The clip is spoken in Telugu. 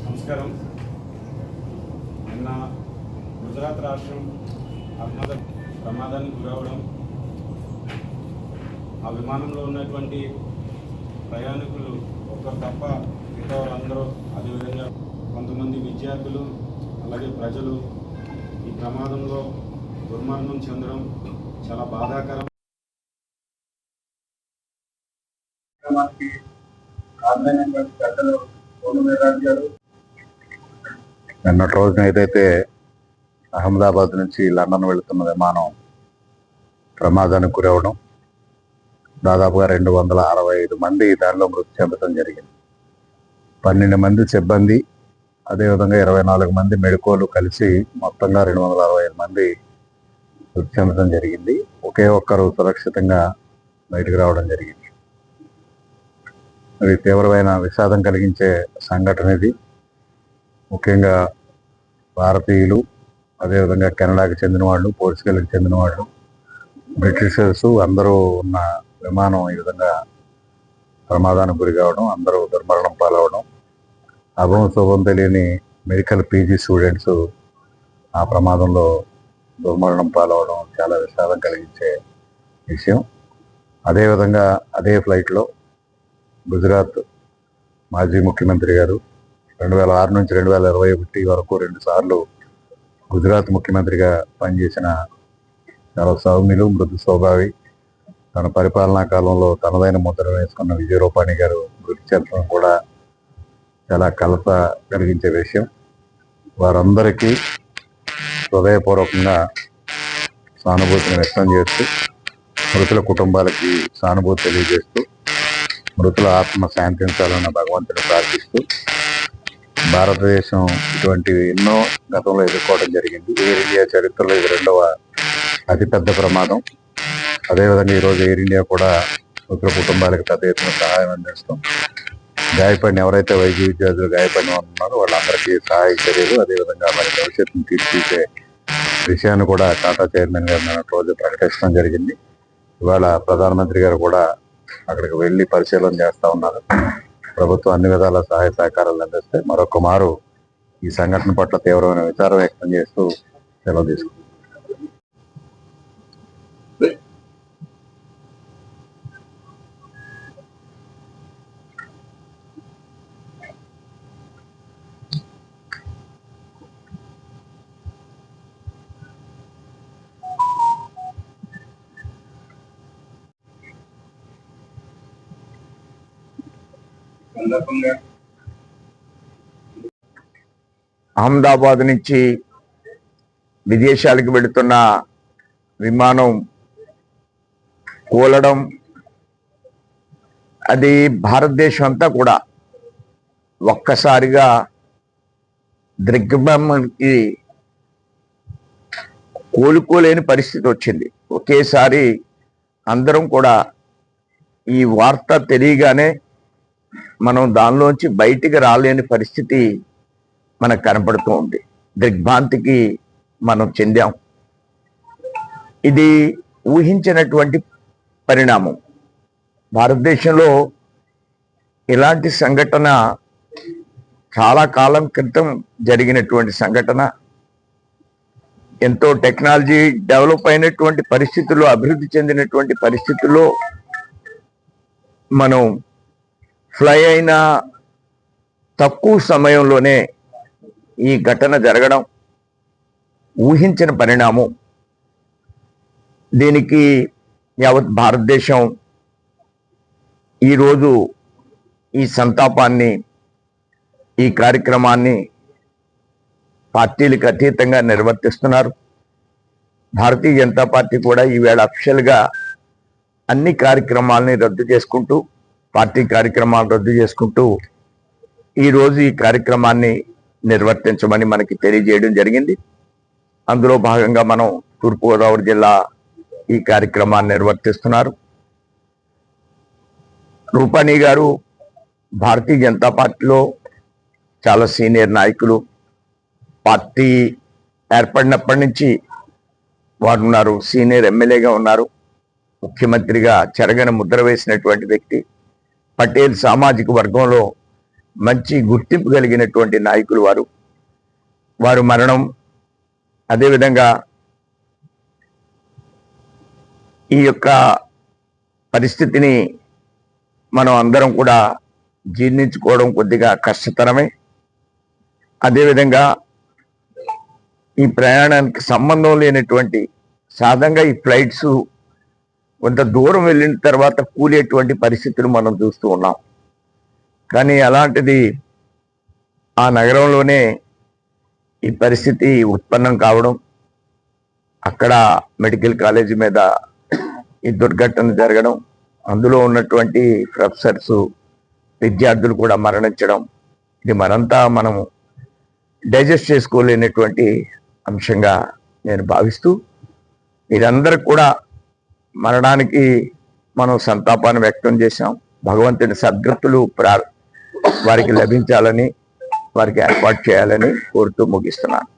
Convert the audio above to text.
నమస్కారం. నిన్న గుజరాత్ రాష్ట్రం అహ్మద ప్రమాదానికి గురవడం ఆ విమానంలో ఉన్నటువంటి ప్రయాణికులు ఒకరు తప్ప మిగతా వాళ్ళందరూ అదేవిధంగా కొంతమంది విద్యార్థులు అలాగే ప్రజలు ఈ ప్రమాదంలో దుర్మరణం చెందడం చాలా బాధాకరం. నిన్నటి రోజున ఏదైతే అహ్మదాబాద్ నుంచి లండన్ వెళుతున్న విమానం ప్రమాదానికి గురవడం దాదాపుగా రెండు వందల అరవై ఐదు మంది దానిలో మృతి చెందడం జరిగింది. పన్నెండు మంది సిబ్బంది అదేవిధంగా ఇరవై నాలుగు మంది మెడికోలు కలిసి మొత్తంగా రెండు వందల అరవై ఐదు మంది మృతి చెందడం జరిగింది. ఒకే ఒక్కరు సురక్షితంగా బయటకు రావడం జరిగింది. అది తీవ్రమైన విషాదం కలిగించే సంఘటన ఇది. ముఖ్యంగా భారతీయులు అదేవిధంగా కెనడాకి చెందిన వాళ్ళు పోర్చుగల్కి చెందిన వాళ్ళు బ్రిటిషర్స్ అందరూ ఉన్న విమానం ఈ విధంగా ప్రమాదానికి గురి కావడం అందరూ దుర్మరణం పాలవడం అభం శుభం తెలియని మెడికల్ పీజీ స్టూడెంట్స్ ఆ ప్రమాదంలో దుర్మరణం పాలవడం చాలా విషాదం కలిగించే విషయం. అదేవిధంగా అదే ఫ్లైట్లో గుజరాత్ మాజీ ముఖ్యమంత్రి గారు రెండు వేల ఆరు నుంచి రెండు వేల ఇరవై ఒకటి వరకు రెండు సార్లు గుజరాత్ ముఖ్యమంత్రిగా పనిచేసిన చాలా సౌమ్యులు మృదు స్వభావి. తన పరిపాలనా కాలంలో తనదైన ముద్ర వేసుకున్న విజయ రూపాణి గారు మృతి చెందడం కూడా చాలా కలత కలిగించే విషయం. వారందరికీ హృదయపూర్వకంగా సానుభూతిని వ్యక్తం చేస్తూ మృతుల కుటుంబాలకి సానుభూతి తెలియజేస్తూ మృతుల ఆత్మ శాంతించాలన్న భగవంతుని ప్రార్థిస్తూ భారతదేశం ఇటువంటివి ఎన్నో గతంలో ఎదుర్కోవడం జరిగింది. ఎయిర్ ఇండియా చరిత్రలో ఇది రెండవ అతిపెద్ద ప్రమాదం. అదేవిధంగా ఈరోజు ఎయిర్ ఇండియా కూడా మృతుల కుటుంబాలకు పెద్ద ఎత్తున సహాయం అందిస్తాం గాయపడిన ఎవరైతే వైద్య విద్యార్థులు గాయపడిన ఉన్నారో వాళ్ళందరికీ సహాయ చర్యలు అదేవిధంగా మరి భవిష్యత్తును తీర్చిదిద్దే విషయాన్ని కూడా టాటా చైర్మన్ గారు నిన్న రోజు ప్రకటించడం జరిగింది. ఇవాళ ప్రధానమంత్రి గారు కూడా అక్కడికి వెళ్ళి పరిశీలన చేస్తా ఉన్నారు. ప్రభుత్వం అన్ని విధాల సహాయ సహకారాలు అందిస్తే మరొక మారు ఈ సంఘటన పట్ల తీవ్రమైన విచారం వ్యక్తం చేస్తూ సెలవు తీసుకుంటాం అహ్మదాబాద్ నుంచి విదేశాలకు వెళుతున్న విమానం కూలడం అది భారతదేశం అంతా కూడా ఒక్కసారిగా దిగ్భ్రమకి కోలుకోలేని పరిస్థితి వచ్చింది. ఒకేసారి అందరం కూడా ఈ వార్త తెలియగానే మనం దానిలోంచి బయటికి రాలేని పరిస్థితి మనకు కనపడుతూ ఉంది. దిగ్భ్రాంతికి మనం చెందాం. ఇది ఊహించినటువంటి పరిణామం. భారతదేశంలో ఇలాంటి సంఘటన చాలా కాలం క్రితం జరిగినటువంటి సంఘటన. ఎంతో టెక్నాలజీ డెవలప్ అయినటువంటి పరిస్థితుల్లో అభివృద్ధి చెందినటువంటి పరిస్థితుల్లో మనం ఫ్లై అయిన తక్కువ సమయంలోనే ఈ ఘటన జరగడం ఊహించిన పరిణామం. దీనికి యావత్ భారతదేశం ఈరోజు ఈ సంతాపాన్ని ఈ కార్యక్రమాన్ని పార్టీలకు అతీతంగా నిర్వర్తిస్తున్నారు. భారతీయ జనతా పార్టీ కూడా ఈవేళ అఫిషియల్గా అన్ని కార్యక్రమాలని రద్దు చేసుకుంటూ పార్టీ కార్యక్రమాలు రద్దు చేసుకుంటూ ఈరోజు ఈ కార్యక్రమాన్ని నిర్వర్తించమని మనకి తెలియజేయడం జరిగింది. అందులో భాగంగా మనం తూర్పుగోదావరి జిల్లా ఈ కార్యక్రమాన్ని నిర్వర్తిస్తున్నారు. రూపాణి గారు భారతీయ జనతా పార్టీలో చాలా సీనియర్ నాయకులు. పార్టీ ఏర్పడినప్పటి నుంచి వారు ఉన్నారు సీనియర్ ఎమ్మెల్యేగా ఉన్నారు. ముఖ్యమంత్రిగా చెరగని ముద్ర వేసినటువంటి వ్యక్తి. పటేల్ సామాజిక వర్గంలో మంచి గుర్తింపు కలిగినటువంటి నాయకులు వారు. వారు మరణం అదేవిధంగా ఈ యొక్క పరిస్థితిని మనం అందరం కూడా జీర్ణించుకోవడం కొద్దిగా కష్టతరమే. అదేవిధంగా ఈ ప్రయాణానికి సంబంధం లేనటువంటి సాధంగా ఈ ఫ్లైట్స్ కొంత దూరం వెళ్ళిన తర్వాత కూలేటువంటి పరిస్థితులు మనం చూస్తూ ఉన్నాం. కానీ అలాంటిది ఆ నగరంలోనే ఈ పరిస్థితి ఉత్పన్నం కావడం అక్కడ మెడికల్ కాలేజీ మీద ఈ దుర్ఘటన జరగడం అందులో ఉన్నటువంటి ప్రొఫెసర్స్ విద్యార్థులు కూడా మరణించడం ఇది మరంతా మనము డైజెస్ట్ చేసుకోలేనటువంటి అంశంగా నేను భావిస్తూ మీరందరూ కూడా మరణానికి మనం సంతాపాన్ని వ్యక్తం చేశాం. భగవంతుని సద్గతులు ప్రా వారికి లభించాలని వారికి ఏర్పాటు చేయాలని కోరుతూ ముగిస్తున్నాను.